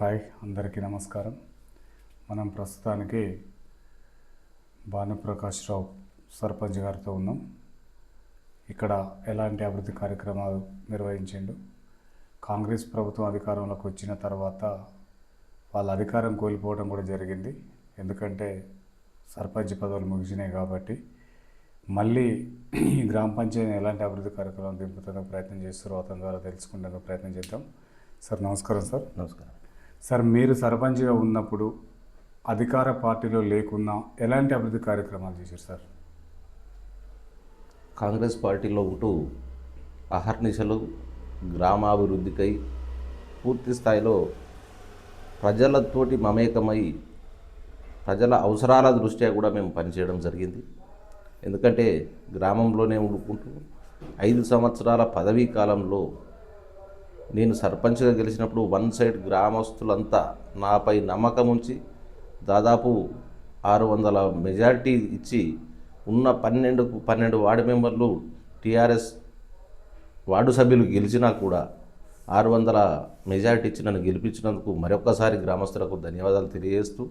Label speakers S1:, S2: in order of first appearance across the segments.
S1: Hi అందరికీ నమస్కారం. మనం ప్రస్తుతానికి భానుప్రకాష్ రావు సర్పంచ్ గారితో ఉన్నాం. ఇక్కడ ఎలాంటి అభివృద్ధి కార్యక్రమాలు నిర్వహించిండు? కాంగ్రెస్ ప్రభుత్వం అధికారంలోకి వచ్చిన తర్వాత వాళ్ళ అధికారం కోల్పోవడం కూడా జరిగింది. ఎందుకంటే సర్పంచ్ పదవులు ముగిసినాయి కాబట్టి మళ్ళీ ఈ గ్రామ పంచాయతీ ఎలాంటి అభివృద్ధి కార్యక్రమాలు దింపుతుందో ప్రయత్నం చేస్తారో అతని ద్వారా తెలుసుకునేందుకు ప్రయత్నం చేద్దాం. సార్ నమస్కారం సార్.
S2: నమస్కారం.
S1: సార్ మీరు సర్పంచ్గా ఉన్నప్పుడు అధికార పార్టీలో లేకున్నా ఎలాంటి అభివృద్ధి కార్యక్రమాలు చేశారు సార్?
S2: కాంగ్రెస్ పార్టీలో ఉంటూ అహర్నిశలు గ్రామాభివృద్ధికై పూర్తి స్థాయిలో ప్రజలతోటి మమేకమై ప్రజల అవసరాల దృష్ట్యా కూడా మేము పనిచేయడం జరిగింది. ఎందుకంటే గ్రామంలోనే ఉండుకుంటూ ఐదు సంవత్సరాల పదవీ కాలంలో నేను సర్పంచ్గా గెలిచినప్పుడు వన్ సైడ్ గ్రామస్తులంతా నాపై నమ్మకం ఉంచి దాదాపు ఆరు వందల మెజారిటీ ఇచ్చి ఉన్న పన్నెండు పన్నెండు వార్డు మెంబర్లు టీఆర్ఎస్ వార్డు సభ్యులు గెలిచినా కూడా ఆరు వందల మెజారిటీ ఇచ్చి నన్ను గెలిపించినందుకు మరొకసారి గ్రామస్తులకు ధన్యవాదాలు తెలియజేస్తూ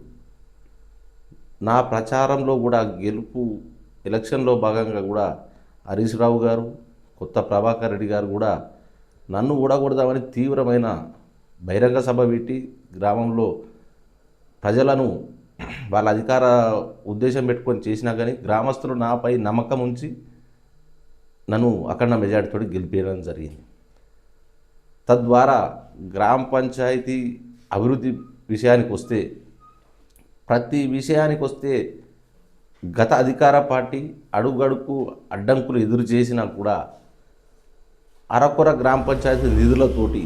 S2: నా ప్రచారంలో కూడా గెలుపు ఎలక్షన్లో భాగంగా కూడా హరీష్ రావు గారు కొత్త ప్రభాకర్ రెడ్డి గారు కూడా నన్ను ఊడగొడదామని తీవ్రమైన బహిరంగ సభ పెట్టి గ్రామంలో ప్రజలను వాళ్ళ అధికార ఉద్దేశం పెట్టుకొని చేసినా కానీ గ్రామస్తులు నాపై నమ్మకం ఉంచి నన్ను అఖండ మెజార్టీతో గెలిపేయడం జరిగింది. తద్వారా గ్రామ పంచాయతీ అభివృద్ధి విషయానికి వస్తే ప్రతి విషయానికి వస్తే గత అధికార పార్టీ అడుగడుకు అడ్డంకులు ఎదురు చేసినా కూడా అరకొర గ్రామ పంచాయతీ నిధులతోటి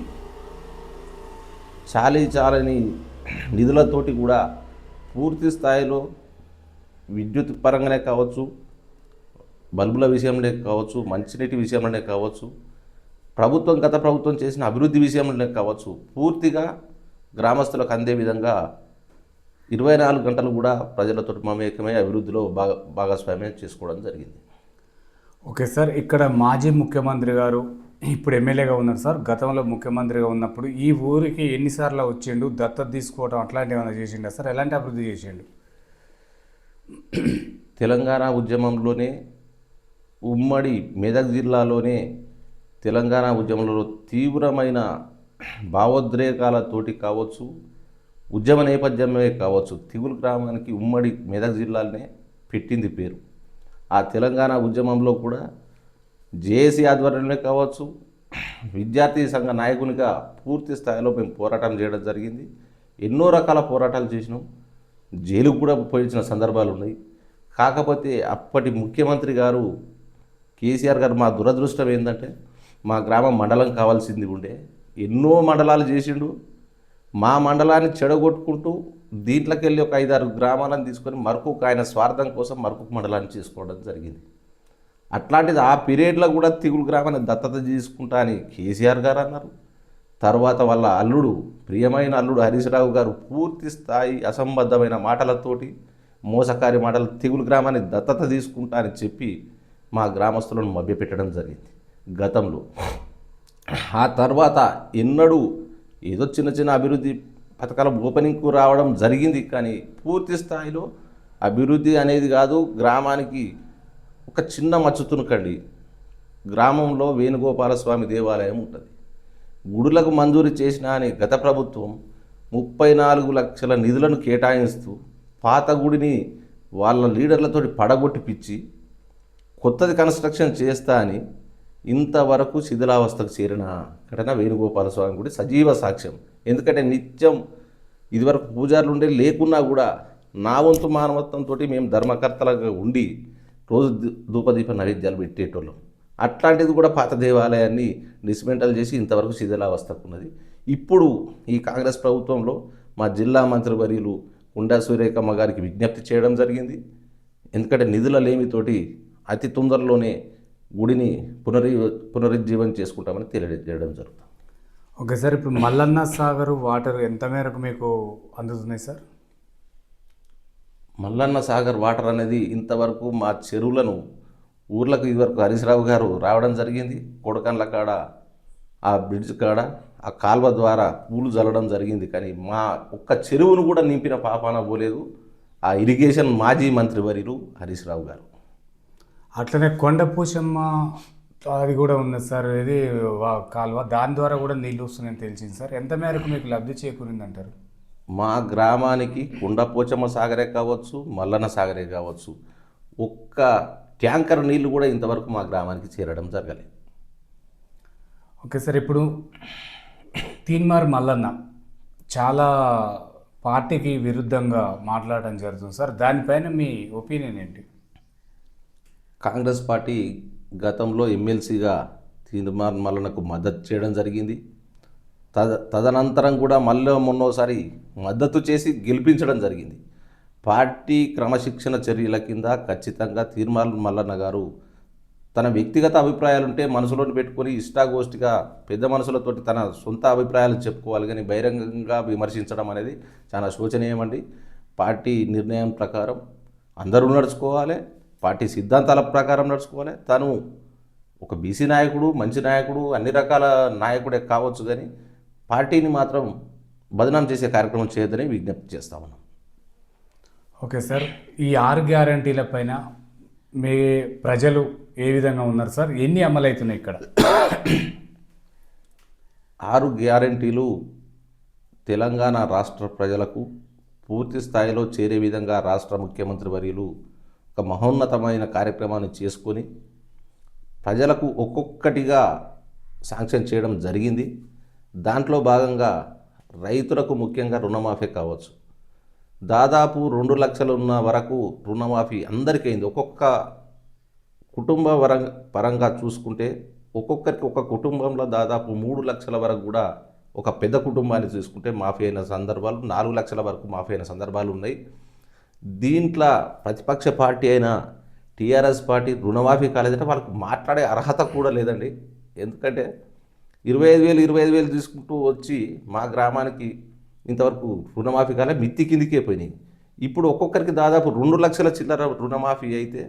S2: చాలీ చాలని నిధులతోటి కూడా పూర్తి స్థాయిలో విద్యుత్ పరంగానే కావచ్చు బల్బుల విషయంలో కావచ్చు మంచినీటి విషయంలోనే కావచ్చు ప్రభుత్వం గత ప్రభుత్వం చేసిన అభివృద్ధి విషయంలోనే కావచ్చు పూర్తిగా గ్రామస్తులకు అందే విధంగా ఇరవై నాలుగు గంటలు కూడా ప్రజలతో మమేకమై అభివృద్ధిలో భాగ భాగస్వామ్యం చేసుకోవడం జరిగింది.
S1: ఓకే సార్ ఇక్కడ మాజీ ముఖ్యమంత్రి గారు ఇప్పుడు ఎమ్మెల్యేగా ఉన్నారు సార్. గతంలో ముఖ్యమంత్రిగా ఉన్నప్పుడు ఈ ఊరికి ఎన్నిసార్లు వచ్చిండు దత్తత తీసుకోవడం అట్లాంటివి ఏమైనా చేసిండా సార్? ఎలాంటి అభివృద్ధి చేసిండు?
S2: తెలంగాణ ఉద్యమంలోనే ఉమ్మడి మెదక్ జిల్లాలోనే తెలంగాణ ఉద్యమంలో తీవ్రమైన భావోద్రేకాలతోటి కావచ్చు ఉద్యమ నేపథ్యమే కావచ్చు తిగులు గ్రామానికి ఉమ్మడి మెదక్ జిల్లాలనే పెట్టింది పేరు. ఆ తెలంగాణ ఉద్యమంలో కూడా జేఏసీ ఆధ్వర్యంలో కావచ్చు విద్యార్థి సంఘ నాయకునిగా పూర్తి స్థాయిలో మేము పోరాటం చేయడం జరిగింది. ఎన్నో రకాల పోరాటాలు చేసినాం. జైలుకు కూడా పోయించిన సందర్భాలు ఉన్నాయి. కాకపోతే అప్పటి ముఖ్యమంత్రి గారు కేసీఆర్ గారు మా దురదృష్టం ఏంటంటే మా గ్రామం మండలం కావాల్సింది ఉండే. ఎన్నో మండలాలు చేసిండు. మా మండలాన్ని చెడగొట్టుకుంటూ దీంట్లోకి వెళ్ళి ఒక ఐదారు గ్రామాలను తీసుకొని మరొక ఆయన స్వార్థం కోసం మరొక మండలాన్ని చేసుకోవడం జరిగింది. అట్లాంటిది ఆ పీరియడ్లో కూడా తిగులు గ్రామాన్ని దత్తత తీసుకుంటా అని కేసీఆర్ గారు అన్నారు. తర్వాత వాళ్ళ అల్లుడు ప్రియమైన అల్లుడు హరీశ్రావు గారు పూర్తి స్థాయి అసంబద్ధమైన మాటలతోటి మోసకారి మాటలు తిగులు గ్రామాన్ని దత్తత తీసుకుంటా అని చెప్పి మా గ్రామస్తులను మభ్యపెట్టడం జరిగింది గతంలో. ఆ తర్వాత ఎన్నడూ ఏదో చిన్న చిన్న అభివృద్ధి పథకాల ఓపెనింగ్కు రావడం జరిగింది కానీ పూర్తి స్థాయిలో అభివృద్ధి అనేది కాదు గ్రామానికి ఒక చిన్న మచ్చు తునకండి గ్రామంలో వేణుగోపాలస్వామి దేవాలయం ఉంటుంది. గుడులకు మంజూరు చేసిన అని గత ప్రభుత్వం ముప్పై నాలుగు లక్షల నిధులను కేటాయిస్తూ పాత గుడిని వాళ్ళ లీడర్లతోటి పడగొట్టిపిచ్చి కొత్తది కన్స్ట్రక్షన్ చేస్తా అని ఇంతవరకు శిథిలావస్థకు చేరిన ఘటన వేణుగోపాల స్వామి గుడి సజీవ సాక్ష్యం. ఎందుకంటే నిత్యం ఇదివరకు పూజారులు ఉండే లేకున్నా కూడా నా వంతు మానవత్వంతో మేము ధర్మకర్తలుగా ఉండి రోజు ధూపదీప నైవేద్యాలు పెట్టేటోళ్ళం. అట్లాంటిది కూడా పాత దేవాలయాన్ని డిస్మెంటల్ చేసి ఇంతవరకు శిథిలావస్థకున్నది. ఇప్పుడు ఈ కాంగ్రెస్ ప్రభుత్వంలో మా జిల్లా మంత్రివర్యులు ఉండా సూర్యకమ్మ గారికి విజ్ఞప్తి చేయడం జరిగింది. ఎందుకంటే నిధుల లేమితోటి అతి తొందరలోనే గుడిని పునరి పునరుజ్జీవనం చేసుకుంటామని తెలియజేయడం జరుగుతుంది.
S1: ఓకే సార్ ఇప్పుడు మల్లన్న సాగర్ వాటర్ ఎంత మేరకు మీకు అందుతున్నాయి సార్?
S2: మల్లన్న సాగర్ వాటర్ అనేది ఇంతవరకు మా చెరువులను ఊర్లకు ఇదివరకు హరీశ్రావు గారు రావడం జరిగింది. కొడకండ్ల కాడ ఆ బ్రిడ్జ్ కాడ ఆ కాల్వ ద్వారా పూలు చల్లడం జరిగింది. కానీ మా ఒక్క చెరువును కూడా నింపిన పాపాన పోలేదు. ఆ ఇరిగేషన్ మాజీ మంత్రివర్యులు హరీష్ రావు గారు.
S1: అట్లనే కొండపూచమ్మ అది కూడా ఉంది సార్. ఇది వా- కాలువ. దాని ద్వారా కూడా నీళ్ళు వస్తున్నాయని తెలిసింది సార్. ఎంత మేరకు మీకు లబ్ధి చేకూరింది అంటారు
S2: మా గ్రామానికి కుండపోచమ్మ సాగరే కావచ్చు మల్లన్న సాగరే కావచ్చు ఒక్క ట్యాంకర్ నీళ్ళు కూడా ఇంతవరకు మా గ్రామానికి చేరడం జరగలేదు.
S1: ఓకే సార్ ఇప్పుడు తీన్మార్ మల్లన్న చాలా పార్టీకి విరుద్ధంగా మాట్లాడడం జరుగుతుంది సార్. దానిపైన మీ ఒపీనియన్ ఏంటి?
S2: కాంగ్రెస్ పార్టీ గతంలో ఎమ్మెల్సీగా తీర్మాన్ మల్లనకు మద్దతు చేయడం జరిగింది. తద తదనంతరం కూడా మళ్ళీ మొన్నోసారి మద్దతు చేసి గెలిపించడం జరిగింది. పార్టీ క్రమశిక్షణ చర్యల కింద ఖచ్చితంగా తీర్మాన్ మల్లన్న గారు తన వ్యక్తిగత అభిప్రాయాలు ఉంటే మనసులోని పెట్టుకొని ఇష్టాగోష్ఠిగా పెద్ద మనసులతోటి తన సొంత అభిప్రాయాలు చెప్పుకోవాలి కానీ బహిరంగంగా విమర్శించడం అనేది చాలా శోచనీయమండి. పార్టీ నిర్ణయం ప్రకారం అందరూ నడుచుకోవాలి పార్టీ సిద్ధాంతాల ప్రకారం నడుచుకోవాలి. తను ఒక బీసీ నాయకుడు మంచి నాయకుడు అన్ని రకాల నాయకుడే కావచ్చు కానీ పార్టీని మాత్రం బదనాం చేసే కార్యక్రమం చేయొద్దని విజ్ఞప్తి చేస్తా ఉన్నాం.
S1: ఓకే సార్ ఈ ఆరు గ్యారంటీల పైన మీ ప్రజలు ఏ విధంగా ఉన్నారు సార్? ఎన్ని అమలవుతున్నాయి ఇక్కడ?
S2: ఆరు గ్యారంటీలు తెలంగాణ రాష్ట్ర ప్రజలకు పూర్తి స్థాయిలో చేరే విధంగా రాష్ట్ర ముఖ్యమంత్రి వర్యులు ఒక మహోన్నతమైన కార్యక్రమాన్ని చేసుకొని ప్రజలకు ఒక్కొక్కటిగా శాంక్షన్ చేయడం జరిగింది. దాంట్లో భాగంగా రైతులకు ముఖ్యంగా రుణమాఫీ కావచ్చు. దాదాపు రెండు లక్షలు ఉన్న వరకు రుణమాఫీ అందరికీ అయింది. ఒక్కొక్క కుటుంబ వరం పరంగా చూసుకుంటే ఒక్కొక్కరికి ఒక కుటుంబంలో దాదాపు మూడు లక్షల వరకు కూడా ఒక పెద్ద కుటుంబాన్ని చూసుకుంటే మాఫీ అయిన సందర్భాలు నాలుగు లక్షల వరకు మాఫీ అయిన సందర్భాలు ఉన్నాయి. దీంట్లో ప్రతిపక్ష పార్టీ అయిన టీఆర్ఎస్ పార్టీ రుణమాఫీ కాలేదంటే వాళ్ళకు మాట్లాడే అర్హత కూడా లేదండి. ఎందుకంటే ఇరవై ఐదు వేలు ఇరవై ఐదు వేలు తీసుకుంటూ వచ్చి మా గ్రామానికి ఇంతవరకు రుణమాఫీ కాలే మిత్తి కిందికే పోయినాయి. ఇప్పుడు ఒక్కొక్కరికి దాదాపు రెండు లక్షల చిల్లర రుణమాఫీ అయితే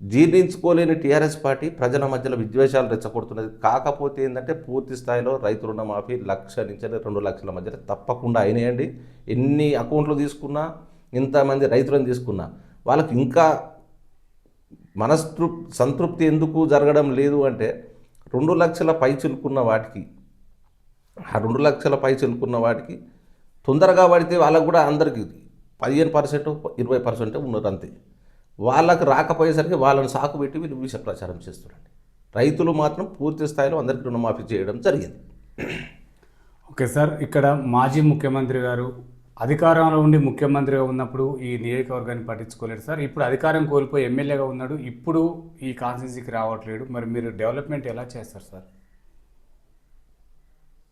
S2: జీర్ణించుకోలేని టీఆర్ఎస్ పార్టీ ప్రజల మధ్యలో విద్వేషాలు రెచ్చగొడుతున్నది. కాకపోతే ఏంటంటే పూర్తి స్థాయిలో రైతు రుణమాఫీ లక్ష నుంచి రెండు లక్షల మధ్యలో తప్పకుండా అయినాయండి. ఎన్ని అకౌంట్లు తీసుకున్నా ఇంతమంది రైతులను తీసుకున్నా వాళ్ళకి ఇంకా మనస్తృప్ సంతృప్తి ఎందుకు జరగడం లేదు అంటే రెండు లక్షల పై చిలుకున్న వాటికి ఆ రెండు లక్షల పై చిలుకున్న వాటికి తొందరగా పడితే వాళ్ళకు కూడా అందరికీ పదిహేను పర్సెంట్ ఇరవై పర్సెంట్ ఉన్నారు అంతే. వాళ్ళకి రాకపోయేసరికి వాళ్ళని సాకు పెట్టి వీళ్ళు విష ప్రచారం చేస్తున్నారండి రైతులు మాత్రం పూర్తి స్థాయిలో అందరికీ రుణమాఫీ చేయడం జరిగింది.
S1: ఓకే సార్ ఇక్కడ మాజీ ముఖ్యమంత్రి గారు అధికారంలో ఉండి ముఖ్యమంత్రిగా ఉన్నప్పుడు ఈ నియోజకవర్గాన్ని పట్టించుకోలేడు సార్. ఇప్పుడు అధికారం కోల్పోయి ఎమ్మెల్యేగా ఉన్నాడు. ఇప్పుడు ఈ కాన్స్టిట్యూన్సీకి రావట్లేడు. మరి మీరు డెవలప్మెంట్ ఎలా చేస్తారు సార్?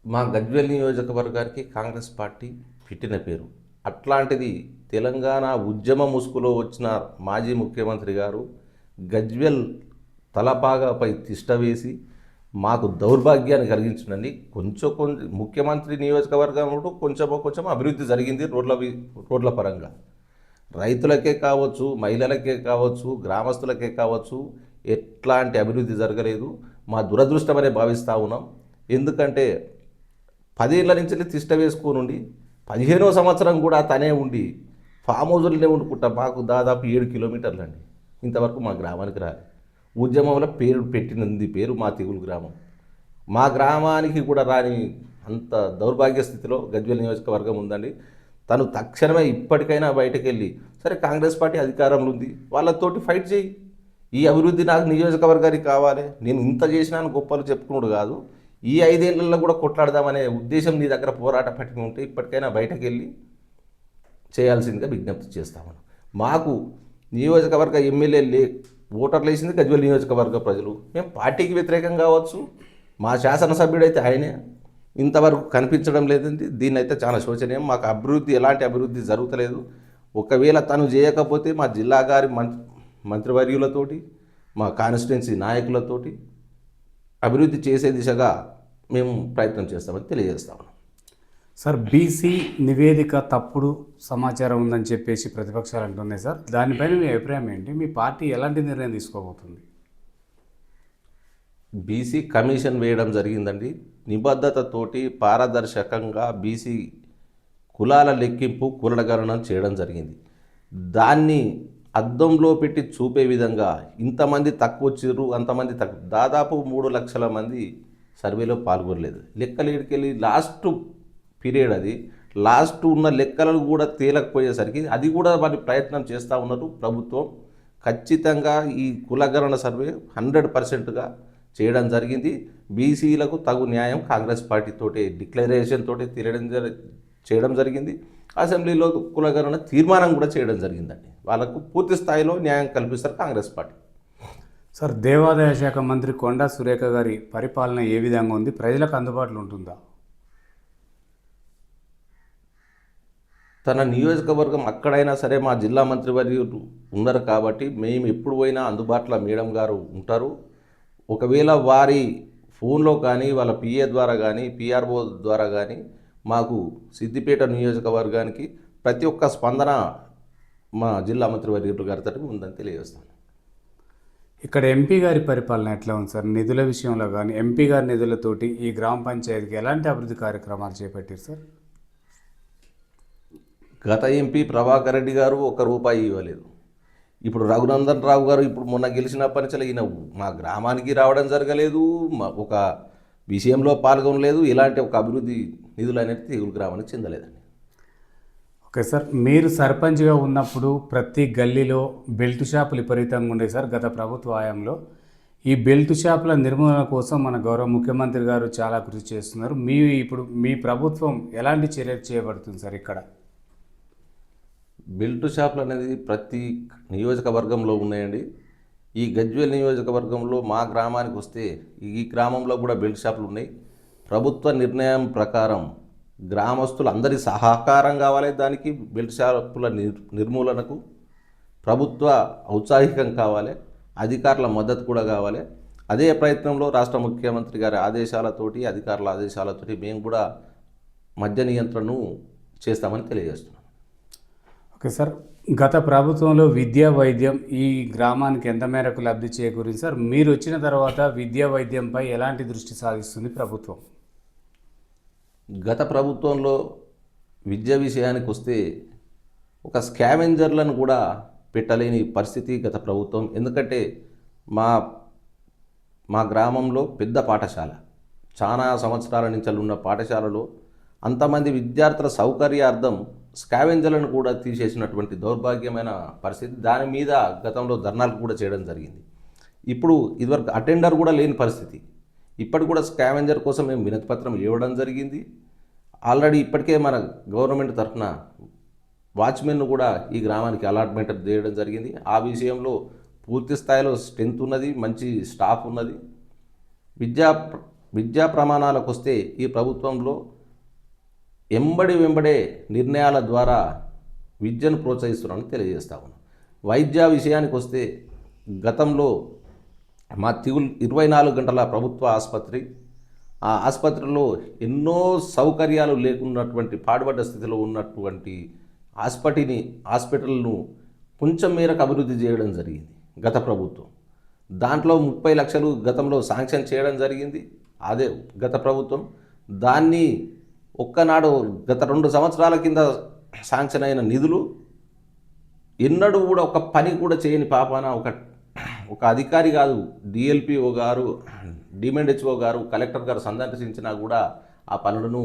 S2: మా గజ్వేల్ నియోజకవర్గానికి కాంగ్రెస్ పార్టీ పెట్టిన పేరు. అట్లాంటిది తెలంగాణ ఉద్యమ ముసుగులో వచ్చిన మాజీ ముఖ్యమంత్రి గారు గజ్వెల్ తలపాగాపై తిష్ట వేసి మాకు దౌర్భాగ్యాన్ని కలిగించిందండి. కొంచెం కొంచెం ముఖ్యమంత్రి నియోజకవర్గంలో కొంచెమో కొంచెం అభివృద్ధి జరిగింది రోడ్ల రోడ్ల పరంగా. రైతులకే కావచ్చు మహిళలకే కావచ్చు గ్రామస్తులకే కావచ్చు ఎట్లాంటి అభివృద్ధి జరగలేదు. మా దురదృష్టమనే భావిస్తూ ఉన్నాం. ఎందుకంటే పదేళ్ళ నుంచి తిష్ట వేసుకొని ఉండి పదిహేనో సంవత్సరం కూడా తనే ఉండి ఫామ్ హౌజులనే ఉండుకుంటా మాకు దాదాపు ఏడు కిలోమీటర్లు అండి ఇంతవరకు మా గ్రామానికి రాలేదు ఉద్యమంలో పేరు పెట్టినది పేరు మా తెగులు గ్రామం. మా గ్రామానికి కూడా రాని అంత దౌర్భాగ్య స్థితిలో గజ్వేల్ నియోజకవర్గం ఉందండి. తను తక్షణమే ఇప్పటికైనా బయటకు వెళ్ళి సరే కాంగ్రెస్ పార్టీ అధికారంలో ఉంది వాళ్ళతోటి ఫైట్ చేయి. ఈ అభివృద్ధి నాకు నియోజకవర్గానికి కావాలి నేను ఇంత చేసినాను గొప్పలు చెప్పుకున్నాడు కాదు. ఈ ఐదేళ్ళలో కూడా కొట్లాడదామనే ఉద్దేశం నీ దగ్గర పోరాట పట్టిన ఉంటే ఇప్పటికైనా బయటకు వెళ్ళి చేయాల్సిందిగా విజ్ఞప్తి చేస్తామని. మాకు నియోజకవర్గ ఎమ్మెల్యే లే ఓటర్లు వేసింది గజ్వల్ నియోజకవర్గ ప్రజలు. మేము పార్టీకి వ్యతిరేకం కావచ్చు. మా శాసనసభ్యుడైతే ఆయనే. ఇంతవరకు కనిపించడం లేదండి. దీన్ని అయితే చాలా శోచనీయం. మాకు అభివృద్ధి ఎలాంటి అభివృద్ధి జరుగుతలేదు. ఒకవేళ తను చేయకపోతే మా జిల్లా గారి మంత్రి మంత్రివర్యులతోటి మా కాన్స్టిట్యున్సీ నాయకులతోటి అభివృద్ధి చేసే దిశగా మేము ప్రయత్నం చేస్తామని తెలియజేస్తాము
S1: సార్ బీసీ నివేదిక తప్పుడు సమాచారం ఉందని చెప్పేసి ప్రతిపక్షాలు అంటున్నాయి సార్. దానిపైన మీ అభిప్రాయం ఏంటి? మీ పార్టీ ఎలాంటి నిర్ణయం తీసుకోబోతుంది?
S2: బీసీ కమిషన్ వేయడం జరిగిందండి. నిబద్ధతతోటి పారదర్శకంగా బీసీ కులాల లెక్కింపు కులగణన చేయడం జరిగింది. దాన్ని అద్దంలో పెట్టి చూపే విధంగా ఇంతమంది తక్కువ వచ్చిర్రు అంతమంది తక్కువ దాదాపు మూడు లక్షల మంది సర్వేలో పాల్గొనలేదు. లెక్కలేడికెళ్ళి లాస్ట్ పీరియడ్ అది. లాస్ట్ ఉన్న లెక్కలను కూడా తేలకపోయేసరికి అది కూడా వారి ప్రయత్నం చేస్తూ ఉన్నారు ప్రభుత్వం ఖచ్చితంగా ఈ కులగణన సర్వే హండ్రెడ్ పర్సెంట్గా చేయడం జరిగింది. బీసీలకు తగు న్యాయం కాంగ్రెస్ పార్టీతోటి డిక్లరేషన్ తోటి తెలియడం జరి చేయడం జరిగింది. అసెంబ్లీలో కులగణన తీర్మానం కూడా చేయడం జరిగిందండి. వాళ్ళకు పూర్తి స్థాయిలో న్యాయం కల్పిస్తారు కాంగ్రెస్ పార్టీ.
S1: సార్ దేవాదాయ శాఖ మంత్రి కొండా సురేఖ గారి పరిపాలన ఏ విధంగా ఉంది? ప్రజలకు అందుబాటులో ఉంటుందా?
S2: తన నియోజకవర్గం అక్కడైనా సరే మా జిల్లా మంత్రివర్యులు ఉన్నారు కాబట్టి మేము ఎప్పుడు పోయినా అందుబాటులో మేడం గారు ఉంటారు. ఒకవేళ వారి ఫోన్లో కానీ వాళ్ళ పిఏ ద్వారా కానీ పిఆర్ఓ ద్వారా కానీ మాకు సిద్దిపేట నియోజకవర్గానికి ప్రతి ఒక్క స్పందన మా జిల్లా మంత్రివర్యులు గారి తరపు ఉందని తెలియజేస్తాను.
S1: ఇక్కడ ఎంపీ గారి పరిపాలన ఎట్లా ఉంది సార్? నిధుల విషయంలో కానీ ఎంపీ గారి నిధులతోటి ఈ గ్రామ పంచాయతీకి ఎలాంటి అభివృద్ధి కార్యక్రమాలు చేపట్టారు సార్?
S2: గత ఎంపీ ప్రభాకర్ రెడ్డి గారు ఒక రూపాయి ఇవ్వలేదు. ఇప్పుడు రఘునందన్ రావు గారు ఇప్పుడు మొన్న గెలిచినప్పటి నుంచి ఈయన మా గ్రామానికి రావడం జరగలేదు మా ఒక విషయంలో పాల్గొనలేదు ఇలాంటి ఒక అభివృద్ధి నిధులు అనేది తెగులు గ్రామానికి చెందలేదండి.
S1: ఓకే సార్ మీరు సర్పంచ్గా ఉన్నప్పుడు ప్రతి గల్లీలో బెల్ట్ షాపులు విపరీతంగా ఉండే సార్ గత ప్రభుత్వ హయాంలో. ఈ బెల్ట్ షాపుల నిర్మూలన కోసం మన గౌరవ ముఖ్యమంత్రి గారు చాలా కృషి చేస్తున్నారు. మీ ఇప్పుడు మీ ప్రభుత్వం ఎలాంటి చర్యలు చేయబడుతుంది సార్ ఇక్కడ?
S2: బెల్ట్ షాపులు అనేది ప్రతి నియోజకవర్గంలో ఉన్నాయండి. ఈ గజ్వేల్ నియోజకవర్గంలో మా గ్రామానికి వస్తే ఈ గ్రామంలో కూడా బెల్ట్ షాపులు ఉన్నాయి. ప్రభుత్వ నిర్ణయం ప్రకారం గ్రామస్తులు అందరి సహకారం కావాలి దానికి బెల్ట్ షాపుల నిర్ నిర్మూలనకు ప్రభుత్వ ఔత్సాహికం కావాలి అధికారుల మద్దతు కూడా కావాలి. అదే ప్రయత్నంలో రాష్ట్ర ముఖ్యమంత్రి గారి ఆదేశాలతోటి అధికారుల ఆదేశాలతోటి మేము కూడా మద్య నియంత్రణను చేస్తామని తెలియజేస్తున్నాం.
S1: Okay sir. గత ప్రభుత్వంలో విద్యా వైద్యం ఈ గ్రామానికి ఎంత మేరకు లబ్ధి చేకూరింది సార్? మీరు వచ్చిన తర్వాత విద్యా వైద్యంపై ఎలాంటి దృష్టి సాధిస్తుంది ప్రభుత్వం?
S2: గత ప్రభుత్వంలో విద్య విషయానికి వస్తే ఒక స్కావెంజర్లను కూడా పెట్టలేని పరిస్థితి గత ప్రభుత్వం. ఎందుకంటే మా మా గ్రామంలో పెద్ద పాఠశాల చాలా సంవత్సరాల నుంచి ఉన్న పాఠశాలలో అంతమంది విద్యార్థుల సౌకర్యార్థం స్కావెంజర్లను కూడా తీసేసినటువంటి దౌర్భాగ్యమైన పరిస్థితి. దాని మీద గతంలో ధర్నాలు కూడా చేయడం జరిగింది. ఇప్పుడు ఇదివరకు అటెండర్ కూడా లేని పరిస్థితి. ఇప్పటికి కూడా స్కావెంజర్ కోసం మేము వినతిపత్రం ఇవ్వడం జరిగింది. ఆల్రెడీ ఇప్పటికే మన గవర్నమెంట్ తరఫున వాచ్మెన్ను కూడా ఈ గ్రామానికి అలాట్మెంట్ చేయడం జరిగింది. ఆ విషయంలో పూర్తి స్థాయిలో స్ట్రెంత్ ఉన్నది మంచి స్టాఫ్ ఉన్నది. విద్యా విద్యా ప్రమాణాలకు వస్తే ఈ ప్రభుత్వంలో ఎంబడి వెంబడే నిర్ణయాల ద్వారా విద్యను ప్రోత్సహిస్తున్నామని తెలియజేస్తా ఉన్నాం. వైద్య విషయానికి వస్తే గతంలో మా తిగులు ఇరవై నాలుగు గంటల ప్రభుత్వ ఆసుపత్రి ఆ ఆసుపత్రిలో ఎన్నో సౌకర్యాలు లేకున్నటువంటి పాడుబడ్డ స్థితిలో ఉన్నటువంటి హాస్పిటల్ని హాస్పిటల్ను కొంచెం మేరకు అభివృద్ధి చేయడం జరిగింది గత ప్రభుత్వం. దాంట్లో ముప్పై లక్షలు గతంలో శాంక్షన్ చేయడం జరిగింది. అదే గత ప్రభుత్వం. దాన్ని ఒక్కనాడు గత రెండు సంవత్సరాల కింద శాంక్షన్ అయిన నిధులు ఎన్నడూ కూడా ఒక పని కూడా చేయని పాపాన ఒక ఒక అధికారి కాదు డిఎల్పిఓ గారు డిమెండ్ హెచ్ఓ గారు కలెక్టర్ గారు సందర్శించినా కూడా ఆ పనులను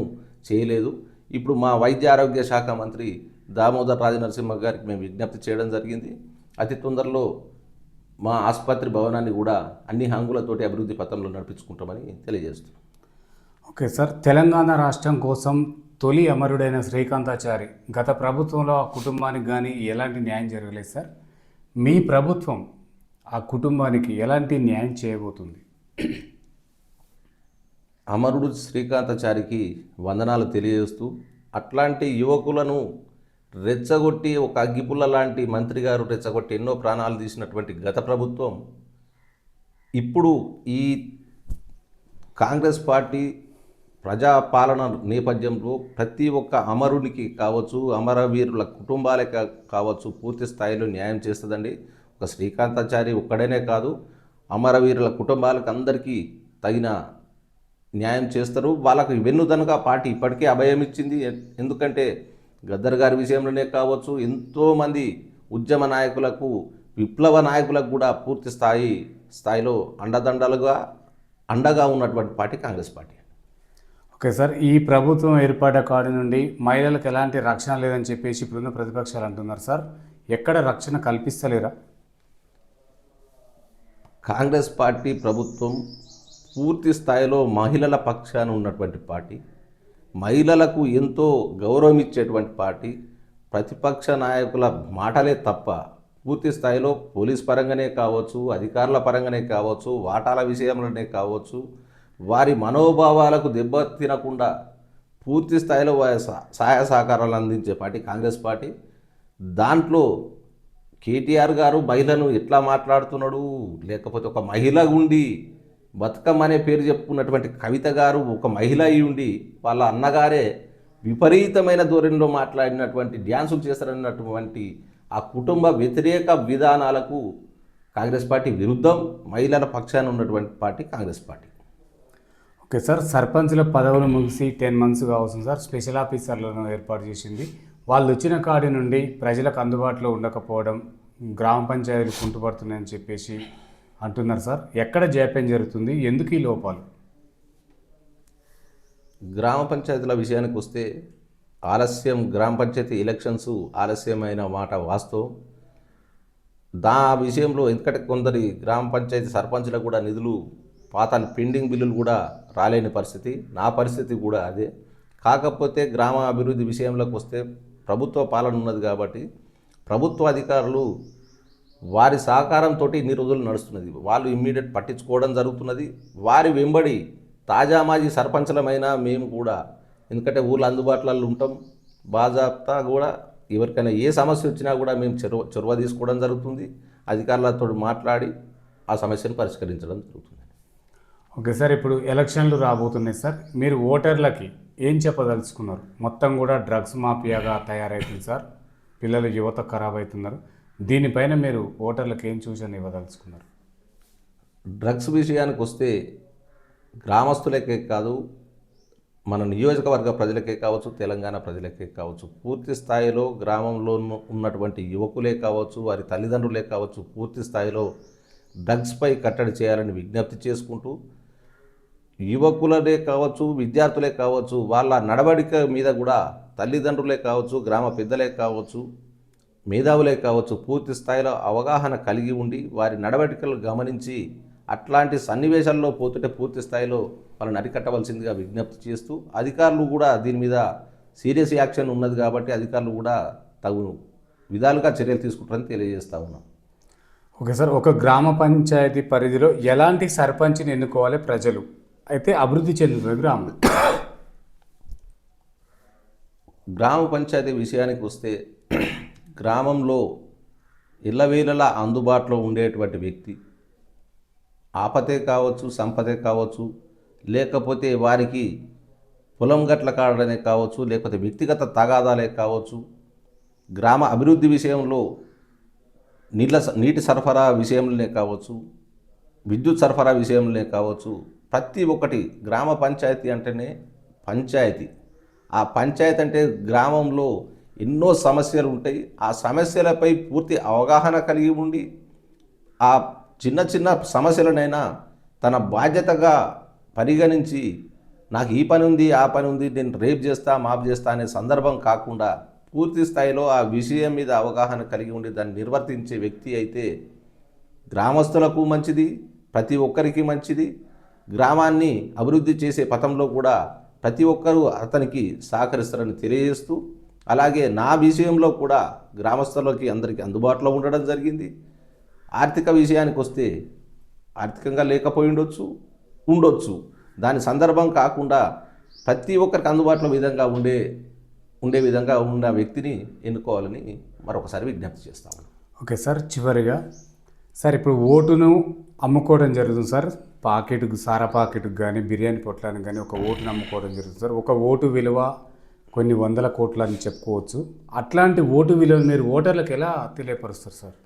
S2: చేయలేదు. ఇప్పుడు మా వైద్య ఆరోగ్య శాఖ మంత్రి దామోదర్ రాజ నరసింహ గారికి మేము విజ్ఞప్తి చేయడం జరిగింది. అతి తొందరలో మా ఆసుపత్రి భవనాన్ని కూడా అన్ని హంగులతోటి అభివృద్ధి పథంలో నడిపించుకుంటామని తెలియజేస్తున్నాం.
S1: Okay sir. తెలంగాణ రాష్ట్రం కోసం తొలి అమరుడైన శ్రీకాంతాచారి గత ప్రభుత్వంలో ఆ కుటుంబానికి కానీ ఎలాంటి న్యాయం జరగలేదు సార్? మీ ప్రభుత్వం ఆ కుటుంబానికి ఎలాంటి న్యాయం చేయబోతుంది?
S2: అమరుడు శ్రీకాంతాచారికి వందనాలు తెలియజేస్తూ అట్లాంటి యువకులను రెచ్చగొట్టి ఒక అగ్గిపుల్ల లాంటి మంత్రి గారు రెచ్చగొట్టి ఎన్నో ప్రాణాలు తీసినటువంటి గత ప్రభుత్వం ఇప్పుడు ఈ కాంగ్రెస్ పార్టీ ప్రజాపాలన నేపథ్యంలో ప్రతి ఒక్క అమరునికి కావచ్చు అమరవీరుల కుటుంబాలకి కావచ్చు పూర్తి స్థాయిలో న్యాయం చేస్తుందండి. ఒక శ్రీకాంతాచారి ఒక్కడనే కాదు అమరవీరుల కుటుంబాలకు అందరికీ తగిన న్యాయం చేస్తారు. వాళ్ళకు వెన్నుదనుగా పార్టీ ఇప్పటికే అభయం ఇచ్చింది. ఎందుకంటే గద్దర్ గారి విషయంలోనే కావచ్చు ఎంతోమంది ఉద్యమ నాయకులకు విప్లవ నాయకులకు కూడా పూర్తి స్థాయి స్థాయిలో అండదండలుగా అండగా ఉన్నటువంటి party Congress party.
S1: Okay sir ఈ ప్రభుత్వం ఏర్పడ్డ కాడి నుండి మహిళలకు ఎలాంటి రక్షణ లేదని చెప్పేసి ఇప్పుడున్న ప్రతిపక్షాలు అంటున్నారు సార్. ఎక్కడ రక్షణ కల్పిస్తలేరా?
S2: కాంగ్రెస్ పార్టీ ప్రభుత్వం పూర్తి స్థాయిలో మహిళల పక్షాన ఉన్నటువంటి పార్టీ మహిళలకు ఎంతో గౌరవం ఇచ్చేటువంటి పార్టీ ప్రతిపక్ష నాయకుల మాటలే తప్ప పూర్తి స్థాయిలో పోలీస్ పరంగానే కావచ్చు అధికారుల పరంగానే కావచ్చు వాటాల విషయంలోనే కావచ్చు వారి మనోభావాలకు దెబ్బ తినకుండా పూర్తి స్థాయిలో వారి సహ- సహాయ సహకారాలు అందించే పార్టీ కాంగ్రెస్ పార్టీ. దాంట్లో కేటీఆర్ గారు మహిళను ఎట్లా మాట్లాడుతున్నాడు? లేకపోతే ఒక మహిళ ఉండి బతుకమ్మ అనే పేరు చెప్పుకున్నటువంటి కవిత గారు ఒక మహిళ అయి ఉండి వాళ్ళ అన్నగారే విపరీతమైన ధోరణిలో మాట్లాడినటువంటి డ్యాన్సులు చేస్తారన్నటువంటి ఆ కుటుంబ వ్యతిరేక విధానాలకు కాంగ్రెస్ పార్టీ విరుద్ధం. మహిళల పక్షాన ఉన్నటువంటి party Congress party.
S1: Okay sir సర్పంచ్ల పదవులు ముగిసి టెన్ మంత్స్ కావస్తుంది సార్. స్పెషల్ ఆఫీసర్లను ఏర్పాటు చేసింది. వాళ్ళు వచ్చిన కాడి నుండి ప్రజలకు అందుబాటులో ఉండకపోవడం గ్రామ పంచాయతీలు కుంటుపడుతున్నాయని చెప్పేసి అంటున్నారు సార్. ఎక్కడ జాప్యం జరుగుతుంది? ఎందుకు ఈ లోపాలు?
S2: గ్రామ పంచాయతీల విషయానికి వస్తే ఆలస్యం గ్రామ పంచాయతీ ఎలక్షన్స్ ఆలస్యమైన మాట వాస్తవం. దా విషయంలో ఎందుకంటే కొందరి గ్రామ పంచాయతీ సర్పంచ్లకు కూడా నిధులు పాత పెండింగ్ బిల్లులు కూడా రాలేని పరిస్థితి. నా పరిస్థితి కూడా అదే. కాకపోతే గ్రామ అభివృద్ధి విషయంలోకి వస్తే ప్రభుత్వ పాలన ఉన్నది కాబట్టి ప్రభుత్వ అధికారులు వారి సహకారంతో ఇన్ని రోజులు నడుస్తున్నది. వాళ్ళు ఇమ్మీడియట్ పట్టించుకోవడం జరుగుతున్నది. వారి వెంబడి తాజా మాజీ సర్పంచులమైనా మేము కూడా ఎందుకంటే ఊళ్ళో అందుబాటులో ఉంటాం. బాజాప్తా కూడా ఎవరికైనా ఏ సమస్య వచ్చినా కూడా మేము చొరవ చొరవ తీసుకోవడం జరుగుతుంది. అధికారులతో మాట్లాడి ఆ సమస్యను పరిష్కరించడం జరుగుతుంది.
S1: ఓకే సార్ ఇప్పుడు ఎలక్షన్లు రాబోతున్నాయి సార్. మీరు ఓటర్లకి ఏం చెప్పదలుచుకున్నారు? మొత్తం కూడా డ్రగ్స్ మాఫియాగా తయారవుతుంది సార్. పిల్లలు యువత ఖరాబ్ అవుతున్నారు. దీనిపైన మీరు ఓటర్లకు ఏం సూచన ఇవ్వదలుచుకున్నారు?
S2: డ్రగ్స్ విషయానికి వస్తే గ్రామస్తులకే కాదు మన నియోజకవర్గ ప్రజలకే కావచ్చు తెలంగాణ ప్రజలకే కావచ్చు పూర్తి స్థాయిలో గ్రామంలో ఉన్నటువంటి యువకులే కావచ్చు వారి తల్లిదండ్రులే కావచ్చు పూర్తి స్థాయిలో డ్రగ్స్పై కట్టడి చేయాలని విజ్ఞప్తి చేసుకుంటూ యువకులనే కావచ్చు విద్యార్థులే కావచ్చు వాళ్ళ నడవడిక మీద కూడా తల్లిదండ్రులే కావచ్చు గ్రామ పెద్దలే కావచ్చు మేధావులే కావచ్చు పూర్తి స్థాయిలో అవగాహన కలిగి ఉండి వారి నడవడికలు గమనించి అట్లాంటి సన్నివేశాల్లో పోతుంటే పూర్తి స్థాయిలో వాళ్ళని అరికట్టవలసిందిగా విజ్ఞప్తి చేస్తూ అధికారులు కూడా దీని మీద సీరియస్ యాక్షన్ ఉన్నది కాబట్టి అధికారులు కూడా తగు విధాలుగా చర్యలు తీసుకుంటారని తెలియజేస్తా ఉన్నాం.
S1: ఓకే సార్ ఒక గ్రామ పంచాయతీ పరిధిలో ఎలాంటి సర్పంచ్ని ఎన్నుకోవాలి ప్రజలు? అయితే అభివృద్ధి చెందుతుంది గ్రామం.
S2: గ్రామ పంచాయతీ విషయానికి వస్తే గ్రామంలో ఇళ్ళవేళలా అందుబాటులో ఉండేటువంటి వ్యక్తి ఆపతే కావచ్చు సంపదే కావచ్చు లేకపోతే వారికి పొలం గట్ల కాడనే కావచ్చు లేకపోతే వ్యక్తిగత తగాదాలే కావచ్చు గ్రామ అభివృద్ధి విషయంలో నీళ్ళ స- నీటి సరఫరా విషయంలోనే కావచ్చు విద్యుత్ సరఫరా విషయంలోనే కావచ్చు ప్రతి ఒక్కటి గ్రామ పంచాయతీ అంటేనే పంచాయతీ. ఆ పంచాయతీ అంటే గ్రామంలో ఎన్నో సమస్యలు ఉంటాయి. ఆ సమస్యలపై పూర్తి అవగాహన కలిగి ఉండి ఆ చిన్న చిన్న సమస్యలనైనా తన బాధ్యతగా పరిగణించి నాకు ఈ పని ఉంది ఆ పని ఉంది నేను రేపు చేస్తా మాప్ చేస్తా అనే సందర్భం కాకుండా పూర్తి స్థాయిలో ఆ విషయం మీద అవగాహన కలిగి ఉండి దాన్ని నిర్వర్తించే వ్యక్తి అయితే గ్రామస్తులకు మంచిది ప్రతి ఒక్కరికి మంచిది. గ్రామాన్ని అభివృద్ధి చేసే పథంలో కూడా ప్రతి ఒక్కరూ అతనికి సహకరిస్తారని తెలియజేస్తూ అలాగే నా విషయంలో కూడా గ్రామస్తులకి అందరికీ అందుబాటులో ఉండడం జరిగింది. ఆర్థిక విషయానికి వస్తే ఆర్థికంగా లేకపోయి ఉండొచ్చు ఉండొచ్చు. దాని సందర్భం కాకుండా ప్రతి ఒక్కరికి అందుబాటులో విధంగా ఉండే ఉండే విధంగా ఉన్న వ్యక్తిని ఎన్నుకోవాలని మరొకసారి విజ్ఞప్తి చేస్తాము
S1: ఓకే సార్ చివరిగా సార్ ఇప్పుడు ఓటును అమ్ముకోవడం జరుగుతుంది సార్. పాకెట్కు సారా పాకెట్కు కానీ బిర్యానీ పొట్లానికి కానీ ఒక ఓటు అమ్ముకోవడం జరుగుతుంది సార్. ఒక ఓటు విలువ కొన్ని వందల కోట్లు అని చెప్పుకోవచ్చు. అట్లాంటి ఓటు విలువను మీరు ఓటర్లకు ఎలా తెలియపరుస్తారు సార్?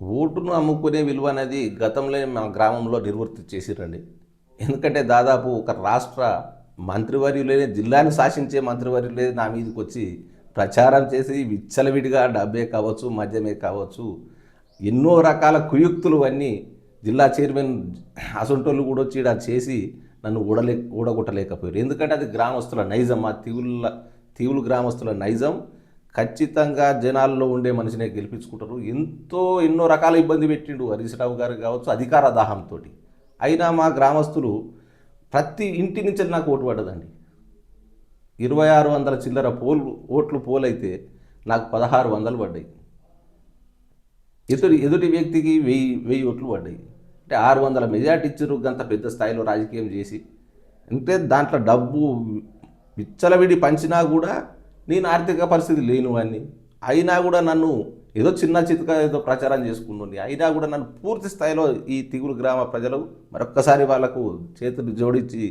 S2: ఓటును అమ్ముకునే విలువ అనేది గతంలో మన గ్రామంలో నిర్వర్తి చేసిరండి. ఎందుకంటే దాదాపు ఒక రాష్ట్ర మంత్రివర్యులే జిల్లాను శాసించే మంత్రివర్యులే నా మీదకి వచ్చి ప్రచారం చేసి విచ్చలవిడిగా డబ్బే కావచ్చు మద్యమే కావచ్చు ఎన్నో రకాల కుయుక్తులు అన్నీ జిల్లా చైర్మన్ అసొంటోళ్ళు కూడా వచ్చి ఈడ చేసి నన్ను ఊడలే ఊడగొట్టలేకపోయారు. ఎందుకంటే అది గ్రామస్తుల నైజం ఆ తీవుల తీవులు గ్రామస్తుల నైజం. ఖచ్చితంగా జనాల్లో ఉండే మనిషినే గెలిపించుకుంటారు. ఎంతో ఎన్నో రకాల ఇబ్బంది పెట్టిండు హరీష్ రావు గారు కావచ్చు అధికార దాహంతో అయినా మా గ్రామస్తులు ప్రతి ఇంటి నుంచి నాకు ఓటు పడ్డదండి. ఇరవై ఆరు వందల చిల్లర పోలు ఓట్లు పోలైతే నాకు పదహారు వందలు పడ్డాయి. ఎదుటి ఎదుటి వ్యక్తికి వెయ్యి వెయ్యి ఓట్లు పడ్డాయి. అంటే ఆరు వందల మెజార్టీ ఇచ్చారు గంత పెద్ద స్థాయిలో రాజకీయం చేసి. అంటే దాంట్లో డబ్బు విచ్చలవిడి పంచినా కూడా నేను ఆర్థిక పరిస్థితి లేను అని అయినా కూడా నన్ను ఏదో చిన్న చితక ఏదో ప్రచారం చేసుకున్నాను అయినా కూడా నన్ను పూర్తి స్థాయిలో ఈ తిగురు గ్రామ ప్రజలు మరొక్కసారి వాళ్ళకు చేతులు జోడించి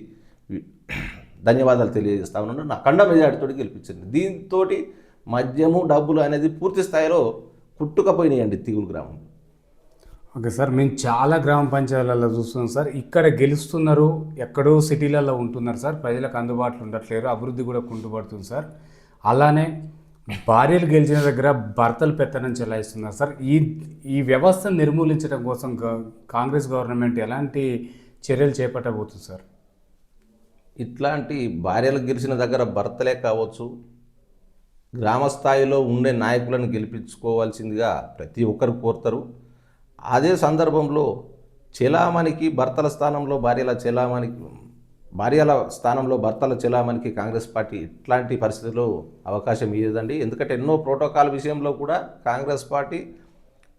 S2: ధన్యవాదాలు తెలియజేస్తా ఉన్నాను. నా కండ మెజార్టీతో గెలిపించింది. దీంతో మద్యము డబ్బులు అనేది పూర్తి స్థాయిలో కుట్టుకపోయినాయండి తిగులు గ్రామం.
S1: ఓకే సార్ మేము చాలా గ్రామ పంచాయతీలలో చూస్తున్నాం సార్. ఇక్కడ గెలుస్తున్నారు ఎక్కడో సిటీలలో ఉంటున్నారు సార్. ప్రజలకు అందుబాటులో ఉండట్లేరు అభివృద్ధి కూడా కుంటుపడుతుంది సార్. అలానే భార్యలు గెలిచిన దగ్గర భర్తలు పెత్తనం చెలాయిస్తున్నారు సార్. ఈ ఈ వ్యవస్థను నిర్మూలించడం కోసం కాంగ్రెస్ గవర్నమెంట్ ఎలాంటి చర్యలు చేపట్టబోతుంది సార్?
S2: ఇట్లాంటి భార్యలు గెలిచిన దగ్గర భర్తలే కావచ్చు గ్రామస్థాయిలో ఉండే నాయకులను గెలిపించుకోవాల్సిందిగా ప్రతి ఒక్కరు కోరుతారు. అదే సందర్భంలో చెలామణికి భర్తల స్థానంలో భార్యల చెలామణికి భార్యల స్థానంలో భర్తల చెలామణికి కాంగ్రెస్ పార్టీ ఇట్లాంటి పరిస్థితుల్లో అవకాశం ఇవ్వదండి ఎందుకంటే ఎన్నో ప్రోటోకాల్ విషయంలో కూడా కాంగ్రెస్ పార్టీ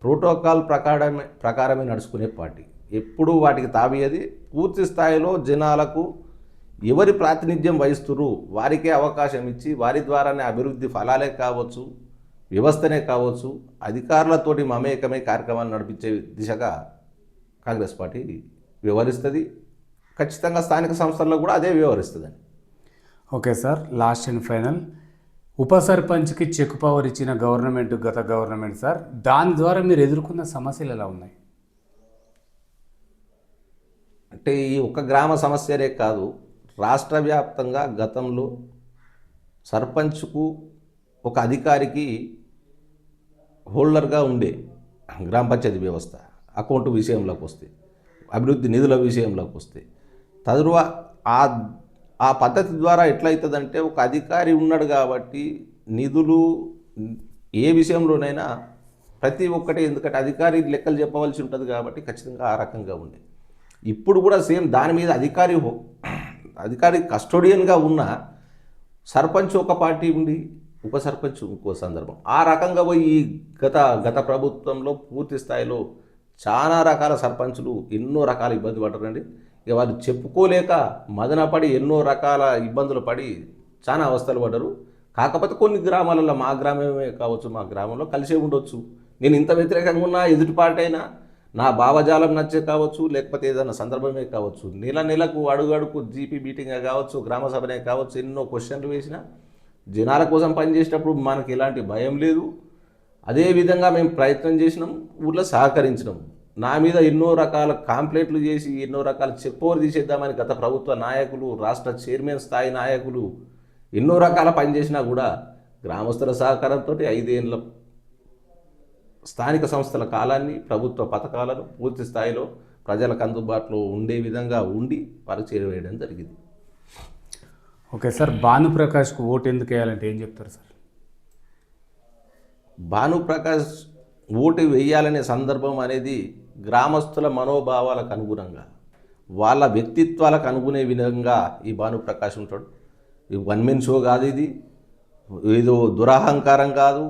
S2: ప్రోటోకాల్ ప్రకారమే ప్రకారమే నడుచుకునే పార్టీ. ఎప్పుడూ వాటికి తాబేది పూర్తి స్థాయిలో జనాలకు ఎవరి ప్రాతినిధ్యం వహిస్తురు వారికే అవకాశం ఇచ్చి వారి ద్వారానే అభివృద్ధి ఫలాలే కావచ్చు వ్యవస్థనే కావచ్చు అధికారులతోటి మమేకమై కార్యక్రమాలు నడిపించే దిశగా కాంగ్రెస్ పార్టీ వ్యవహరిస్తుంది. ఖచ్చితంగా స్థానిక సంస్థల్లో కూడా అదే వ్యవహరిస్తుందండి.
S1: Okay sir last and final. ఉప సర్పంచ్కి చెక్ పవర్ ఇచ్చిన గవర్నమెంట్ గత గవర్నమెంట్ సార్ దాని ద్వారా మీరు ఎదుర్కొన్న సమస్యలు ఎలా ఉన్నాయి?
S2: అంటే ఈ ఒక్క గ్రామ సమస్యనే కాదు రాష్ట్ర వ్యాప్తంగా గతంలో సర్పంచ్కు ఒక అధికారికి హోల్డర్గా ఉండే గ్రామ పంచాయతీ వ్యవస్థ అకౌంట్ విషయంలోకి వస్తే అభివృద్ధి నిధుల విషయంలోకి వస్తే తదురువా ఆ ఆ పద్ధతి ద్వారా ఎట్లయితుందంటే ఒక అధికారి ఉన్నాడు కాబట్టి నిధులు ఏ విషయంలోనైనా ప్రతి ఒక్కటి ఎందుకంటే అధికారి లెక్కలు చెప్పవలసి ఉంటుంది కాబట్టి ఖచ్చితంగా ఆ రకంగా ఉండే. ఇప్పుడు కూడా సేమ్ దాని మీద అధికారి అధికారి కస్టోడియన్గా ఉన్న సర్పంచ్ ఒక పార్టీ ఉండి ఉప సర్పంచ్ ఇంకో సందర్భం. ఆ రకంగా పోయి ఈ గత గత ప్రభుత్వంలో పూర్తి స్థాయిలో చాలా రకాల సర్పంచులు ఎన్నో రకాల ఇబ్బంది పడ్డారండి. ఇక వాళ్ళు చెప్పుకోలేక మదనపడి ఎన్నో రకాల ఇబ్బందులు పడి చాలా అవస్థలు పడ్డరు. కాకపోతే కొన్ని గ్రామాలలో మా గ్రామమే కావచ్చు మా గ్రామంలో కలిసే ఉండొచ్చు. నేను ఇంత వ్యతిరేకంగా ఉన్నా ఎదుటి పార్టీ అయినా నా భావజాలం నచ్చే కావచ్చు లేకపోతే ఏదైనా సందర్భమే కావచ్చు నెల నెలకు అడుగడుకు జీపీ మీటింగే కావచ్చు గ్రామ సభనే కావచ్చు ఎన్నో క్వశ్చన్లు వేసినా జనాల కోసం పనిచేసేటప్పుడు మనకి ఎలాంటి భయం లేదు. అదేవిధంగా మేము ప్రయత్నం చేసినాం ఊర్లో సహకరించినాం. నా మీద ఎన్నో రకాల కాంప్లైంట్లు చేసి ఎన్నో రకాల చెక్పోరు తీసేద్దామని గత ప్రభుత్వ నాయకులు రాష్ట్ర చైర్మన్ స్థాయి నాయకులు ఎన్నో రకాల పని చేసినా కూడా గ్రామస్తుల సహకారంతో ఐదేళ్ళ స్థానిక సంస్థల కాలాన్ని ప్రభుత్వ పథకాలను పూర్తి స్థాయిలో ప్రజలకు అందుబాటులో ఉండే విధంగా ఉండి వారు చేరవేయడం జరిగింది.
S1: ఓకే సార్ భానుప్రకాష్కు ఓటు ఎందుకు వేయాలంటే ఏం చెప్తారు సార్?
S2: భానుప్రకాష్ ఓటు వేయాలనే సందర్భం అనేది గ్రామస్తుల మనోభావాలకు అనుగుణంగా వాళ్ళ వ్యక్తిత్వాలకు అనుగుణే విధంగా ఈ భానుప్రకాష్ ఉంటాడు. ఈ వన్ మెన్ షో కాదు ఇది ఏదో దురహంకారం కాదు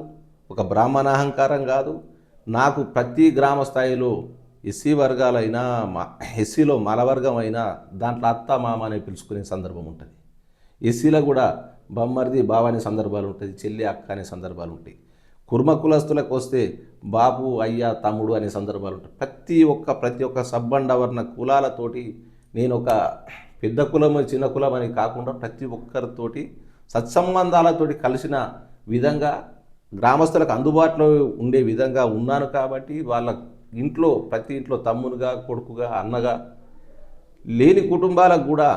S2: ఒక బ్రాహ్మణ అహంకారం కాదు. నాకు ప్రతి గ్రామ స్థాయిలో ఎస్సీ వర్గాలైనా మా ఎస్సీలో మలవర్గం అయినా దాంట్లో అత్త మామ అని పిలుచుకునే సందర్భం ఉంటుంది. ఎస్సీలో కూడా బొమ్మరిది బావ అనే సందర్భాలు ఉంటుంది చెల్లి అక్క అనే సందర్భాలు ఉంటాయి. కుర్మ కులస్తులకు వస్తే బాబు అయ్యా తమ్ముడు అనే సందర్భాలు ఉంటాయి. ప్రతి ఒక్క ప్రతి ఒక్క సబ్బండవర్ణ కులాలతోటి నేను ఒక పెద్ద కులం చిన్న కులం అని కాకుండా ప్రతి ఒక్కరితోటి సత్సంబంధాలతోటి కలిసిన విధంగా గ్రామస్తులకు అందుబాటులో ఉండే విధంగా ఉన్నాను కాబట్టి వాళ్ళ ఇంట్లో ప్రతి ఇంట్లో తమ్మునుగా కొడుకుగా అన్నగా లేని కుటుంబాలకు కూడా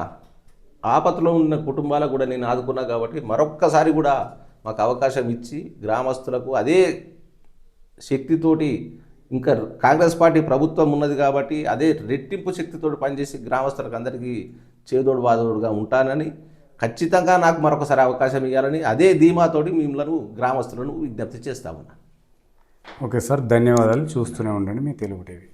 S2: ఆపత్లో ఉన్న కుటుంబాలకు కూడా నేను ఆదుకున్నా కాబట్టి మరొక్కసారి కూడా మాకు అవకాశం ఇచ్చి గ్రామస్తులకు అదే శక్తితోటి ఇంకా కాంగ్రెస్ పార్టీ ప్రభుత్వం ఉన్నది కాబట్టి అదే రెట్టింపు శక్తితోటి పనిచేసి గ్రామస్తులకు అందరికీ చేదోడు బాదోడుగా ఉంటానని ఖచ్చితంగా నాకు మరొకసారి అవకాశం ఇవ్వాలని అదే ధీమాతోటి మిమ్మల్ని గ్రామస్తులను విజ్ఞప్తి చేస్తామన్నా
S1: ఓకే సార్ ధన్యవాదాలు. చూస్తూనే ఉండండి మీ తెలుగు టీవీ.